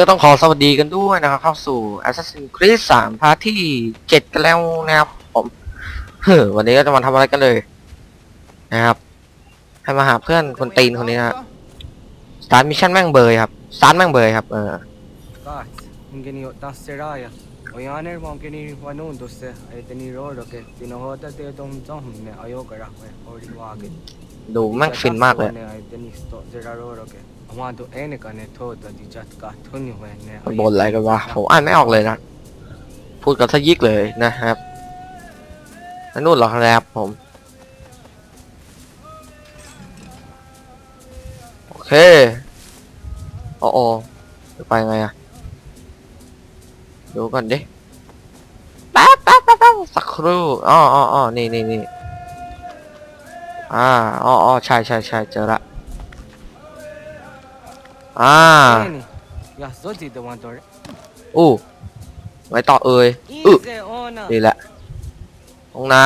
ก็ต้องขอสวัสดีกันด้วยนะครับ เข้าสู่ Assassin's Creed 3พาร์ทที่ 7 กันแล้วนะครับผมเฮ้อวันนี้ก็จะมาทำอะไรกันเลย นะครับ ให้มาหาเพื่อนคนตีนคนนี้นะสตาร์ทมิชชั่นแม่งเบยครับสตาร์ทแม่งเบยครับ เออ Gott, ingeni da seraya. Och jag är van att ni var någon då så att ni rör och att ni har det det de som ne ayo kara och det var att ดูแม่งฟินมากเลย มันบ่นอะไรกันวะผมอ่านไม่ออกเลยนะ พูดกันซะยิกเลยนะครับนู่นหรอครับผม โอเคโอ้โอจะไปไงอะดูก่อนดิแป๊บแป๊บแป๊บแป๊บสักครู่อ๋ออ๋ออ๋อนี่นี่นี่อ่าอ๋ออ๋อใช่ใช่ใช่เจอละ อ่า Ja, så det det var då. อู้ไว้ต่อเอ่ยอึ Inte ona. นี่แหละตรงไหน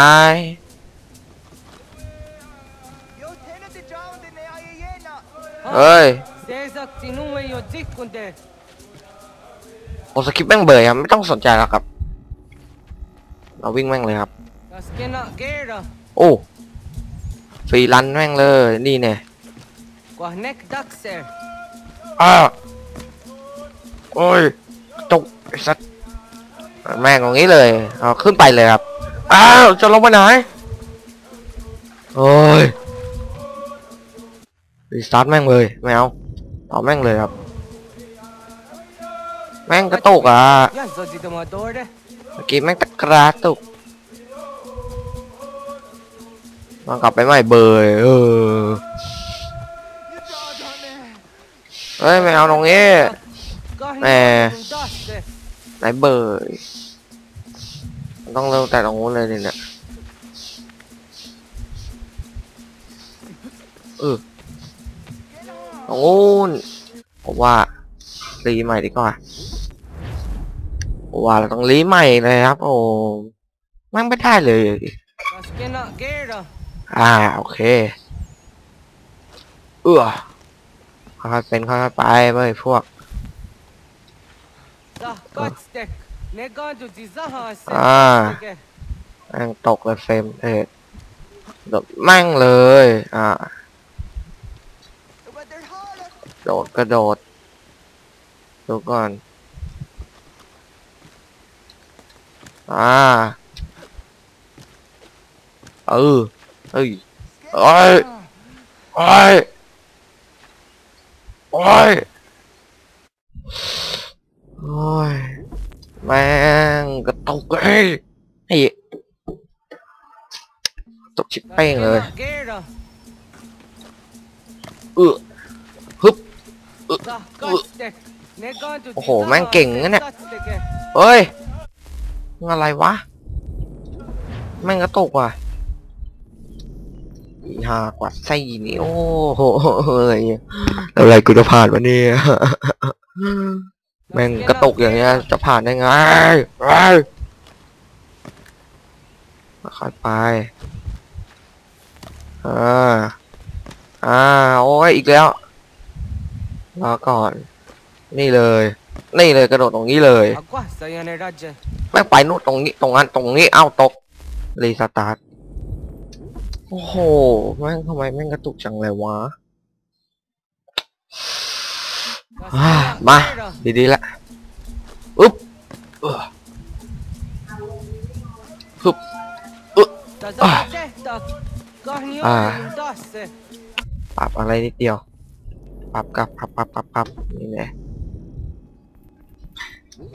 เอ้ย Det sagt i nu är jag dickunde. ผมสกิปแม่งเบยครับไม่ต้องสนใจแล้วครับ เราวิ่งแม่งเลยครับ Jag ska na gera. โอ้ฟรีรันแม่งเลย นี่เนี่ย Qua neck daxer. อ้าโอ้ยตกไอ้สัตว์แม่งตรงนี้เลยเอาขึ้นไปเลยครับ อ้าวจะลงไปไหนโอ้ยรีสตาร์ทแม่งเลยไม่เอาต่อแม่งเลยครับ แม่งกระตุกอะเมื่อกี้แม่งตะกราตุกมากลับไปใหม่เบยเออ เฮ้ยไม่เอาตรงนี้ Kahni Eh. dasse. ไหนเบยมันต้องเริ่มแต่ตรงนู้นเลยดิเนี่ยเออตรงนู้นผมว่ารีใหม่ดีกว่าผมว่าเราต้องรีใหม่เลยครับ โอ้แม่งไม่ได้เลย Jag ska na gera. อ่าโอเค เออ ค่อยๆเป็นค่อยๆไปเว้ยพวก Da gatstek. Ne gandu di zaha se. Ah. แม่งตกเลยเฟรมเทศโดดแม่งเลย อ่า โดดกระโดด ดูก่อน อ่า เออเฮ้ยโอ้ยโอ้ย โอ้ย โอ้ย แม่งกระตุกเอ้ยไอ้ตกชิบเป้งเลย เออฮึบ Da gatstek. Ne gandu di โอ้โห แม่งเก่งนเนี่ยเฮ้ย อะไรวะ แม่งกระตุกว่ะ หากว่าไส้นี่โอ้โหเฮ้ยอะไรกูจะผ่านวะเนี่ยแม่งกระตุกอย่างเงี้ย จะผ่านได้ไงไปค่อยไปอ่าอ่าโอ้ยอีกแล้วรอก่อน นี่เลย นี่เลยกระโดดตรงนี้เลย Agua sayane raje. แม่งไปนู่นตรงนี้ตรงนั้นตรงนี้เอ้าตกรีสตาร์ท โอ้โห แม่งทำไมแม่งกระตุกจังเลยวะมา ดีๆละอุ๊บออฮึบ Da zatte da. Kahni Ah. dasse. ปรับอะไรนิดเดียว ปรับกับปรับปรับปรับปรับนี่แหละ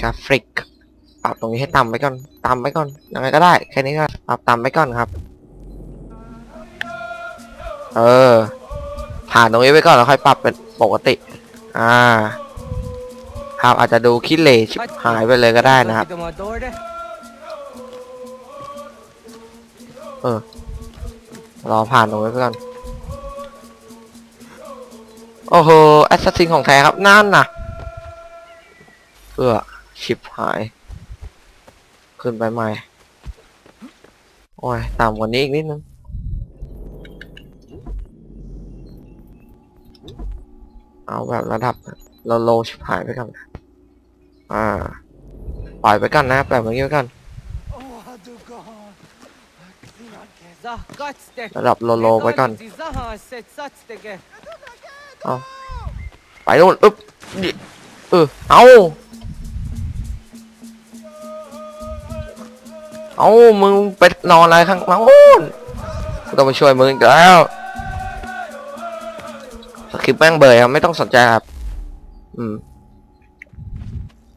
กราฟิก ปรับตรงนี้ให้ต่ำไปก่อน ต่ำไปก่อน ยังไงก็ได้ แค่นี้ก็ปรับต่ำไปก่อนครับ เออ ผ่านตรงนี้ไปก่อนแล้วค่อยปรับเป็นปกติ อ่าครับอาจจะดูคิดเลชิบหายไปเลยก็ได้นะครับ เออ รอผ่านตรงนี้ไปก่อน โอ้โห แอสซัสซินของแท้ครับ นั่นน่ะ เออชิบหาย ขึ้นไปใหม่ โอ้ยต่ำกว่านี้อีกนิดนึง เอาแบบระดับโลโลชิบหายไปก่อนอ่าปล่อยไปกันนะปล่อยไปกันระดับโลโลไปก่อน Zaha set saçtı ge. ไปนู่นอึ๊บดิเออเอาเอามึงไปนอนอะไรข้างมาโอ้นกูต้องมาช่วยมึงอีกแล้ว คริปแม่งเบยครับไม่ต้องสนใจครับ อืม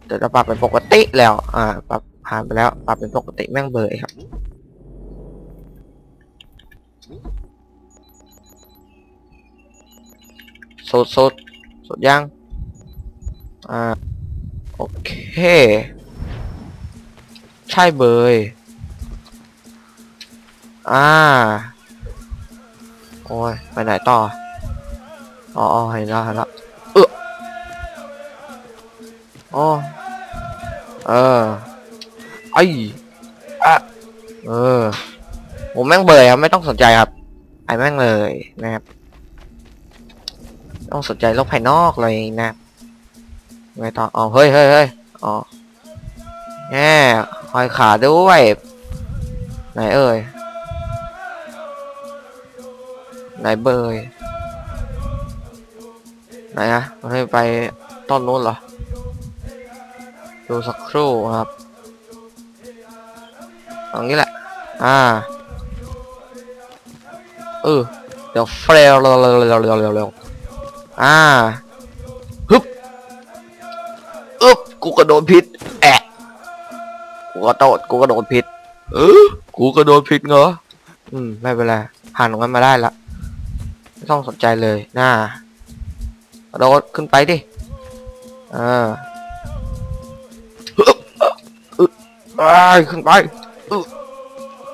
เดี๋ยวจะปรับเป็นปกติแล้ว อ่า ปรับผ่านไปแล้ว ปรับเป็นปกติแม่งเบยครับสุดสุดสุดยัง อ่า โอเค ใช่เบยอ่า โอ้ย ไปไหนต่อ อ๋อเห็นแล้วเห็นแล้วเอออ๋อเออไออะเออผมแม่งเบยครับไม่ต้องสนใจครับ ไอแม่งเลยนะครับต้องสนใจโลกภายนอกเลยนะไงต่ออ๋อเฮ้ยเฮ้ยเฮ้ยอ๋อแง่คอยขาด้วยไหนเอ่ยไหนเบย ไหนอะมันให้ไปต้นนู้นเหรอ ดูสักครู่ครับตรงนี้แหละ อ่า เออ เดี๋ยวเฟรลเร็วเร็วเร็วเร็วเร็วอ่าฮึบอึบกูกระโดดผิด แอะกูก็โดดกูกระโดดผิด เออกูกระโดดผิดเหรอ อืม ไม่เป็นไร ผ่านตรงนั้นมาได้ละ ไม่ต้องสนใจเลยน่า โดดขึ้นไปดิเออฮึบอึบไปขึ้นไปอึบ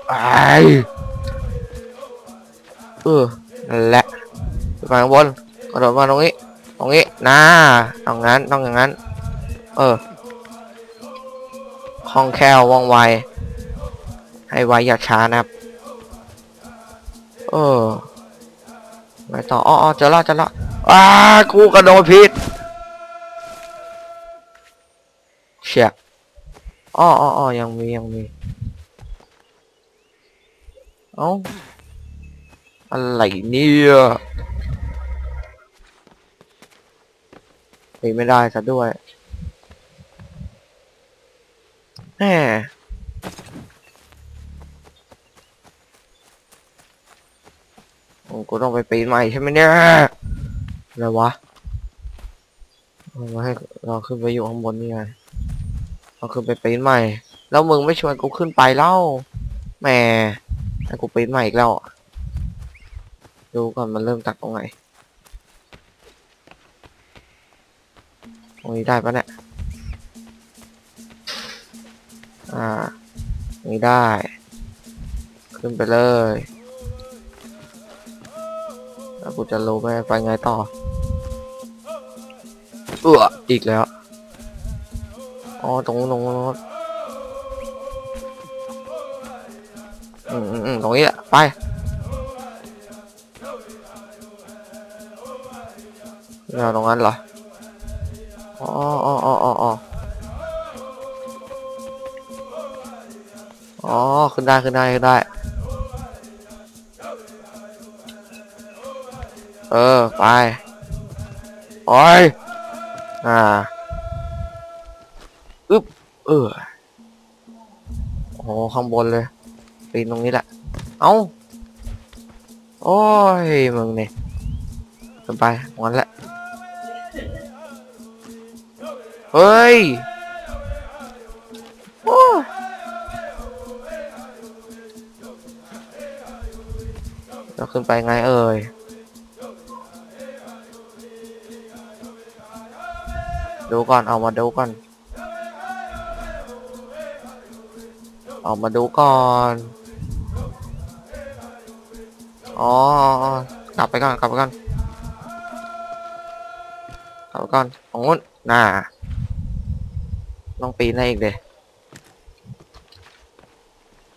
ไปเออนั่นแหละไปข้างบนกระโดดมาตรงนี้ตรงนี้นะตรงนั้นต้องอย่างนั้น เออคล่องแคล่วว่องไว ให้ไวอย่าช้านะครับ เออไปต่ออ๋อเจอละเจอละ อ้ากูกระโดดผิดเชียอ๋ออ๋ออยังมียังมี เอ้า อะไรเนี่ยปีไม่ได้ซะด้วยแหมกูต้องไปปีนใหม่ใช่ไหมเนี่ย อะไรวะมาให้เราขึ้นไปอยู่ข้างบนนี่ไงเราขึ้นไปปีนใหม่ แล้วมึงไม่ชวนกูขึ้นไปเล่าแหมให้กูปีนใหม่อีกแล้วดูก่อนมันเริ่มตักตรงไหนตรงนี้ได้ปะเนี่ยอ่าตรงนี้ได้ ขึ้นไปเลยแล้วกูจะรู้ไปไปไงต่อ เอออีกแล้ว อ๋อ ตรงนู้นตรงนู้นอืมอืมอืมตรงนี้แหละไปเอาตรงนั้นเหรออ๋ออ๋ออ๋ออ๋ออ๋ออ๋อ ขึ้นได้ ขึ้นได้ ขึ้นได้ เออ ไป โอ้ย อ่าอึ๊บเออโอ้ข้างบนเลยปีนตรงนี้แหละ เอ้า โอ้ย มึงเนี่ยขึ้นไปงั้นแหละ เฮ้ยโอ้เราขึ้นไปไงเอ่ย ดูก่อนเอามาดูก่อนเอามาดูก่อน อ๋อ กลับไปก่อน กลับไปก่อน กลับไปก่อนตรงนู้นน่าต้องปีนได้อีกเด้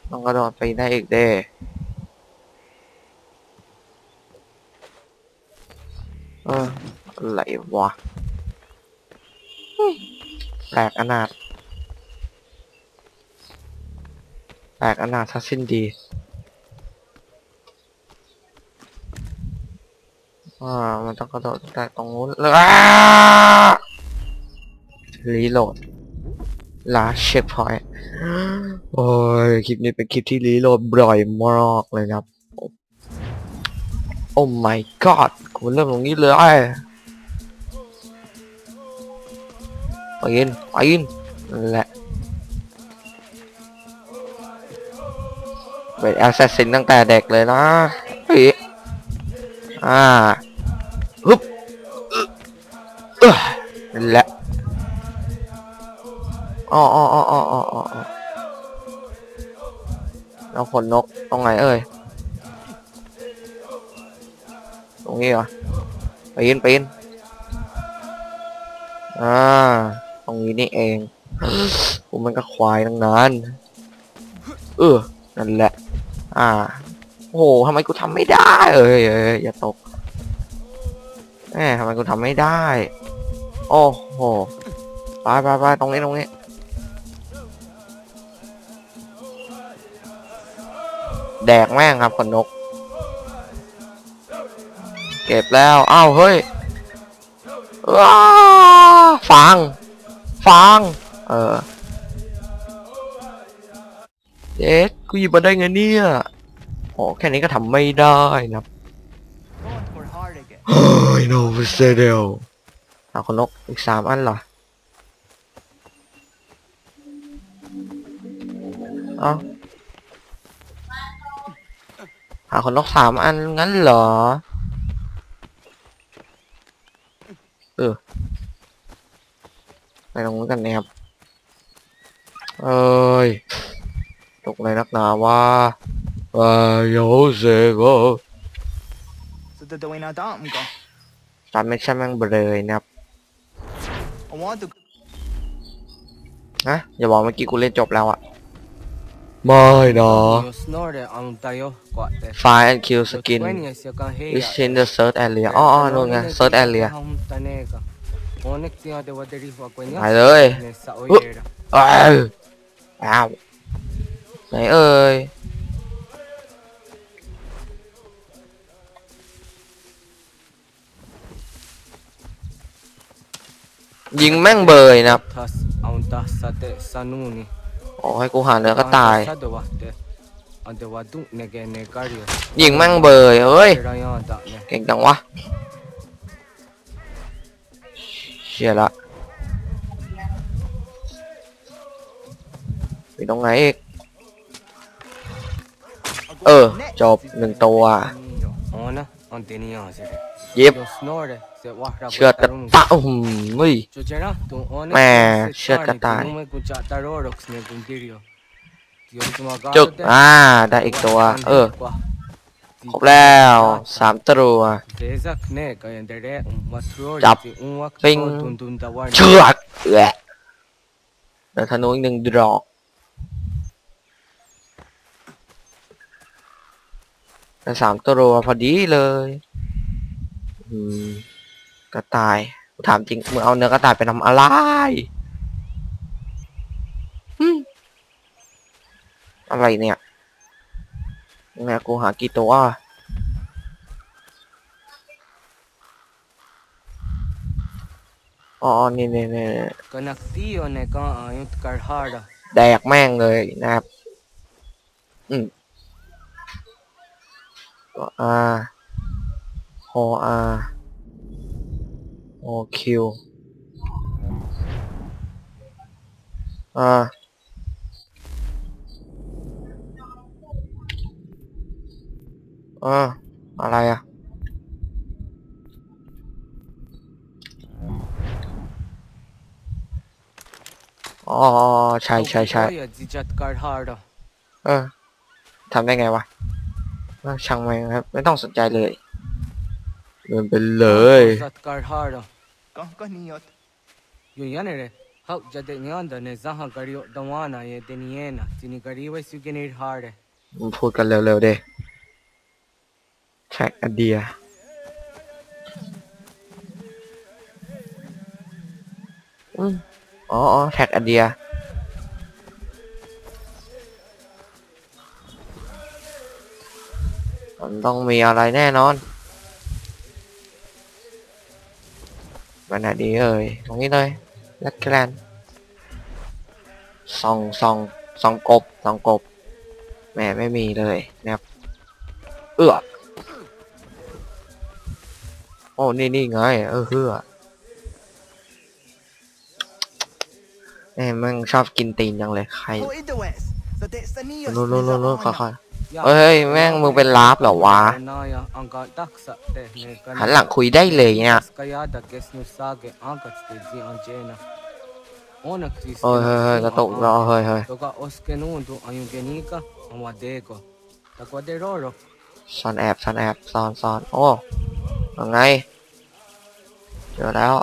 ต้องกระโดดปีนได้อีกเด้เอออะไรวะ แปลกอนาถแปลกอนาถทัสิ้นดีอ่ามันต้องกระโดดได้ตรงนู้นเลยอ้ารีโหลดลาเช็คพอยต์โอ้ย คลิปนี้เป็นคลิปที่รีโหลดบ่อยมากเลยนะครับ โอ้ my god กูเริ่มตรงนี้เลย ปยินไปยินแหละเป็นแอสซัสซินตั้งแต่เด็กเลยนะเฮ้ยอ่าฮึบเออนั่นแหละอ๋ออ๋ออ๋ออ๋ออ๋ออ๋อแล้วขนนกตรงไหนเอ่ยตรงนี้เหรอปีนปีนอ่า รงนี้นี่เองกูมันก็ควายตั้งนานเออนั่นแหละ อ่า โอ้โหทำไมกูทำไม่ได้เอ้ยเอยอย่าตกแหมทำไมกูทำไม่ได้ โอ้โหไปไปไปตรงนี้ตรงนี้แดกแม่งครับคนนก เก็บแล้ว อ้าว เฮ้ยว้าฟัง ฟังเออเจ๊กูหยิบมาได้ไงเนี่ยโอ้แค่นี้ก็ทำไม่ได้นะครับ Going for hard again. เฮ้ยโนเวเซเดลเอาคนนกอีกสามอันเหรอเอาหาคนนกสามอันงั้นเหรอ เออไป ตรงนู้นกันนะครับ เอ้ย ตกเลยนักหนาว่าว่าโยเซโก Så det var innan dagen kom. ตามไม่ใช่แม่งเบลยนะครับ I want to นะอย่าบอกเมื่อกี้กูเล่นจบแล้วอะไม่นะ Yo snore ang tayo kwate. Find and kill skin When yes you can hear. is in the search area อ๋ออ๋อนู่นไง search area Taneka. Onek tiya de waderi wa ไป kwenya. เลย Ne sa oyera. เอ้ยอ้าวไหนเอ่ยยิงแม่งเบยนะครับ Tas ang ta sa te sanuni. โอ้ให้กูหาเนื้อก็ตาย Sa de wate. Ande wadu nege ne kario. ยิงแม่งเบยเอ้ย Raya da ne. เก่งจังวะเชียละมีตรงไหนอีกเออจบหนึ่งตัว Ona ang tiniya sire. ยิบ Yo snore se wahra เชือดกระตะอื้อหือเฮ้ย Chuchera, tu one Meh, se shit tani, katay. tu nume kun chata rorox ne kun kirio. Tiyo tumagaro จุก te, อ่าได้อีกตัวเออ kwa. ครบแล้วสามตัว Zezak ne kayan dere un matrori จับ ti un wak ปิ้ง tun tun tawar เชือกแหละเดี๋ยวธนูอีกหนึ่งดอกได้สามตัวพอดีเลยอืมกระต่ายกูถามจริงมึงเอาเนื้อกระต่ายไปทำอะไรหึอะไรเนี่ย เนี่ยกูหากี่ตัวอ๋อนี่นี่นี่ Kanak tiyo ne ka ayut karhara. แด เลยนะครับอืมก็อาโออาโอคิวอ่าอ่าอะไรอะ อ๋อ ใช่ใช่ใช่ Oya zijat karhara. เออทำได้ไงวะเออช่างแม่งครับ ไม่ต้องสนใจเลยเดินไปเลย Zat karhara. Kan kan niot. Yo yane re. Hau jade nyanda ne zaha kario dawana ye teniena. Tini kariwa su genir hare. มันพูดกันเร็วๆเด้แท็กอเดียอื มอ๋ออ๋อแท็กอเดียมันต้องมีอะไรแน่นอนมันไหนดีเอ่ยตรงนี้เลยแลกแกลนส่องส่องส่องกบส่องกบแหมไม่มีเลยนะครับเอือ โอ้นี่นี่ไง เออเฮือเอ้มึงชอบกินตีนยังเลยใครโลโลโลโลค่อยๆเฮ้ยแม่งมึงเป็นลาบเหรอวะหันหลังคุยได้เลยเนี่ยเฮ้ยเฮ้ยกระตุกรอเฮ้ยเฮ้ยซ่อนแอบซ่อนแอบซ่อนซ่อนโอ้ ยังไง เจอแล้ว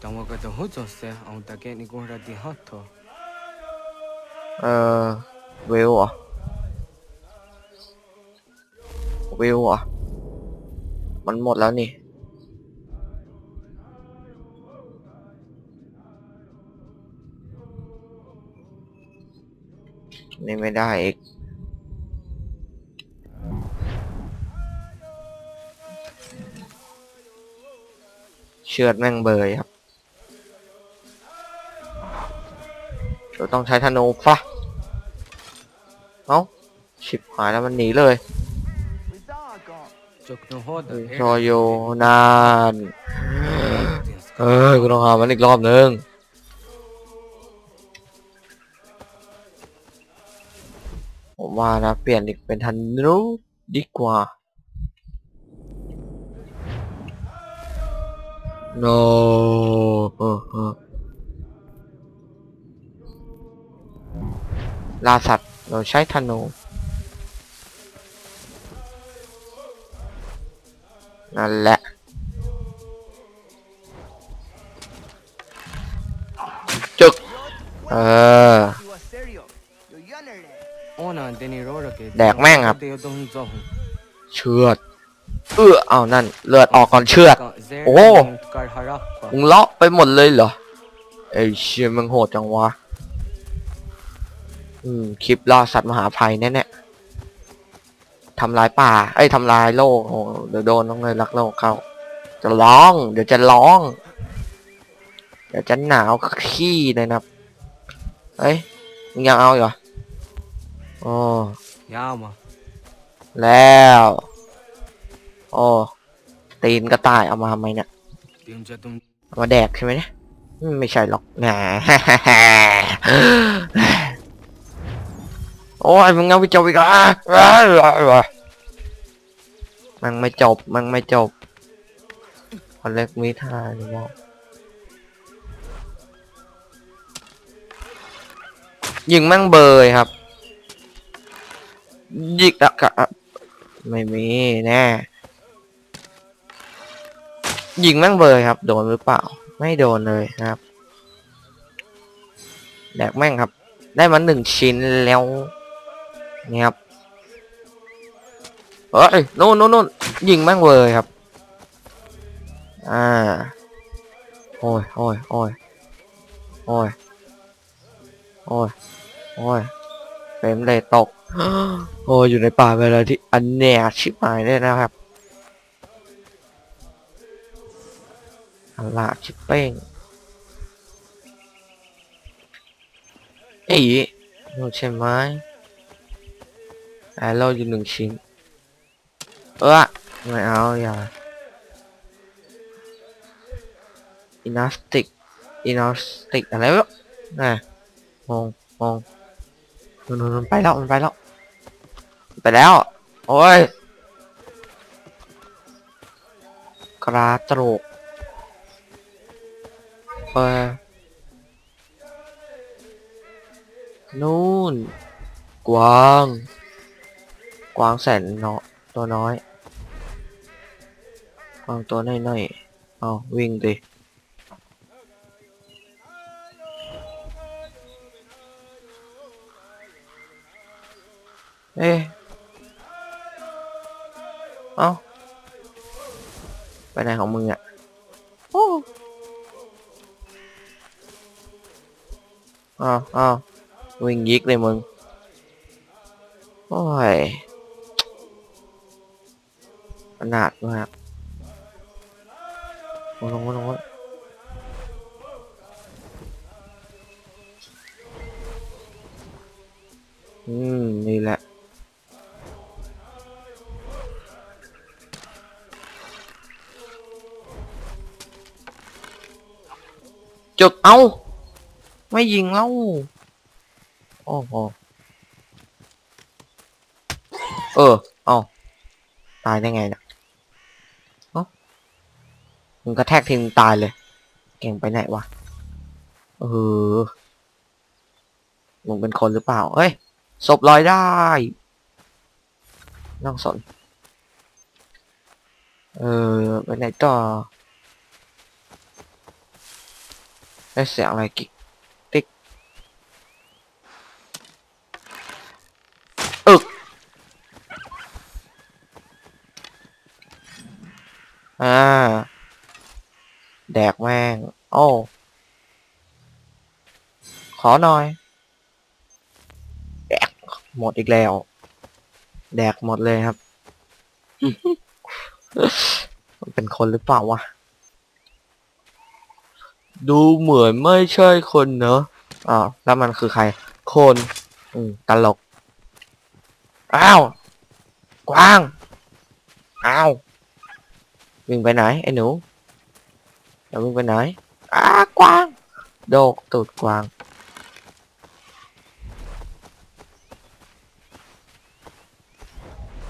Tamaga da hujose ang take ni gora di hatto. เออวิวเหรอวิวเหรอมันหมดแล้วนี่นี่ไม่ได้อีก เชือดแม่งเบยครับเดี๋ยวต้องใช้ธนูฟะเอ้าชิบหายแล้วมันหนีเลย With doggone. Chok no hoda. โชโยนานเออกูต้องหามันอีกรอบนึงผมว่านะเปลี่ยนอีกเป็นธนูดีกว่า no เออเออล่าสัตว์ เราใช้ธนูนั่นแหละจึกเออ You are serious. You yonder there. Ona deni roro ke. แดกแม่งครับ De dong zong. เชือด เอื้อเอานั่นเลือดออกก่อนเชือด Zer Oh. kar harakpa. มึงเลาะไปหมดเลยเหรอไอ้เชี่ยมึงโหดจังวะอืมคลิปล่าสัตว์มหาภัยแน่ๆทำลายป่าเอ้ยทำลายโลกโอ้เดี๋ยวโดนต้องเลยรักโลกเข้า จะร้อง เดี๋ยวจะร้อง เดี๋ยวจะหนาวขี้เลยนะครับเอ้ยมึงยังเอาอีกเหรอโอ้ Yama. แล้ว โอ้ตีนกระต่ายเอามาทำไมเนี่ยเอามาแดกใช่ไหมเนี่ยไม่ใช่หรอกแหมโอ้ยมึงเอาไปจบอีกอะมันไม่จบมันไม่จบคนเล็กมีท่าหรือเปล่ายิงแม่งเบยครับยิงอะกะอะไม่มีแน่ ยิงแม่งเบยครับ โดนหรือเปล่า ไม่โดนเลยนะครับ แดกแม่งครับ ได้มาหนึ่งชิ้นแล้วนี่ครับเฮ้ยนู่นนู่นนู่นยิงแม่งเบยครับ อ่า โอ้ยโอ้ยโอ้ยโอ้ยโอ้ยโอ้ยเฟรมเลยตก โอ้ยอยู่ในป่าไปเลยที่อันแหนชิบหายเลยนะครับ อัลลาชิปเป้งเอ้ยโน่นใช่ไหมแอโร่อยู่หนึ่งชิ้น เออไม่เอาอย่าอินาสติกอินาสติกอะไรวะน่ะมองมองนู่นนู่นไปแล้วมันไปแล้วไปแล้ว โอ้ยกราตรก เออนู่น กวาง กวางแสนเนาะตัวน้อย กวางตัวน้อยๆเอาวิ่งดิเอ๊ะเอ้าไปไหนของมึงอะ อ้าวอ้าววิ่งยิกเลยมึงโอ้ยข ไม่ยิงแล้วโอ้โหเออ เอาตายได้ไงนะเอ้ามึงกระแทกทีมงตายเลย เก่งไปไหนวะ เออ มึงเป็นคนหรือเปล่า เฮ้ย ศพลอยได้น้องสน เออ ไปไหนต่อได้เสียงอะไรกิ๊กติ๊ก อึก อ่า แดกแม่ง โอ้ ขอหน่อย แดก หมดอีกแล้ว แดกหมดเลยครับ มันเป็นคนหรือเปล่าวะ ดูเหมือนไม่ใช่คนเนอะอ้าวแล้วมันคือใคร คน อืม ตลก อ้าว กวาง อ้าว วิ่งไปไหนไอ้หนูจะวิ่งไปไหนอ้ากวาง โดกตูดกวาง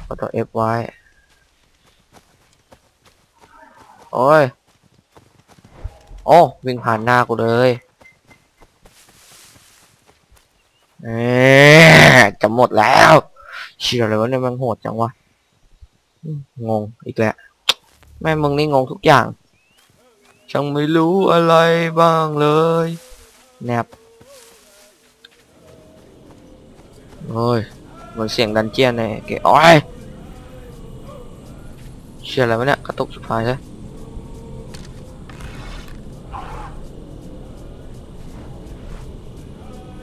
กดตัว F ไว้โอ้ยโอ้วิ่งผ่านหน้ากูเลยเอ๊ะจะหมดแล้วเชื่อเลยวะเนี่ยมันโหดจังวะงงอีกแล้ว แม่มึงนี่งงทุกอย่างช่างไม่รู้อะไรบ้างเลยแนบโอ้ยเหมือนเสียงดันเจียนเลยเก๋อ้ยเชื่ออะไรวะเนี่ยกระตุกสุดท้ายใช่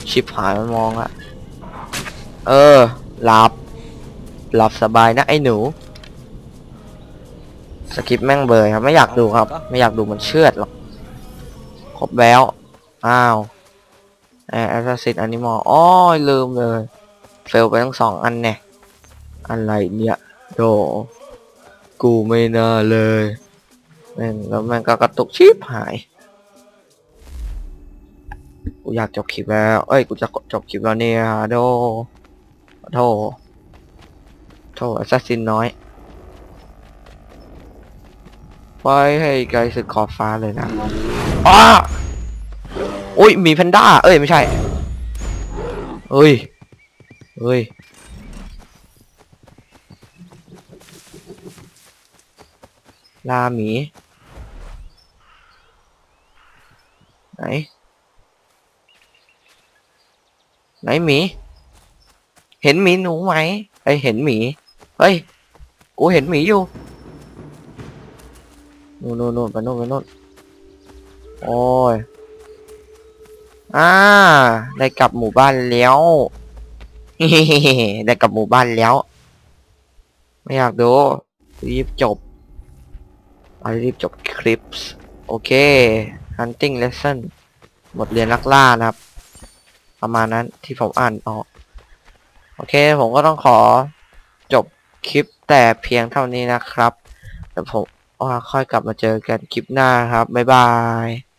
ชิบหายมันมองอะเออหลับหลับสบายนะไอ้หนู สคริปต์แม่งเบยครับไม่อยากดูครับ ไม่อยากดูมันเชือดหรอกครบแล้วอ้าวแอสซัสซินอนิมอลอ้อยลืมเลย เฟลไปทั้งสองอันเนี่ยอะไรเนี่ยโดกูไม่น่าเลยแม่งแล้วแม่งก็กระตุกชิบหายกูอยากจบคลิปแล้ว เอ้ย กูจะจบคลิปแล้วเนี่ยโดโทโทแอสซัสซินน้อย ไปให้ไกลสุดขอบฟ้าเลยนะอ้าโอ้ยมีแพนด้า เอ้ยไม่ใช่ เอ้ย เอ้ย ลาหมี ไหน ไหนหมี เห็นหมีหนูไหมไอเห็นหมี เฮ้ย กูเห็นหมีอยู่ นู่นนู่นนู่นไปนู่นไปนู่นโอ้ยอ่าได้กลับหมู่บ้านแล้วได้กลับหมู่บ้านแล้ว ไม่อยากดูรีบจบรีบจบคลิปโอเค hunting lesson บทเรียนนักล่านะครับ ประมาณนั้นที่ผมอ่านออกโอเค ผมก็ต้องขอจบคลิปแต่เพียงเท่านี้นะครับ แต่ผม ค่อยกลับมาเจอกันคลิปหน้าครับ บ๊ายบาย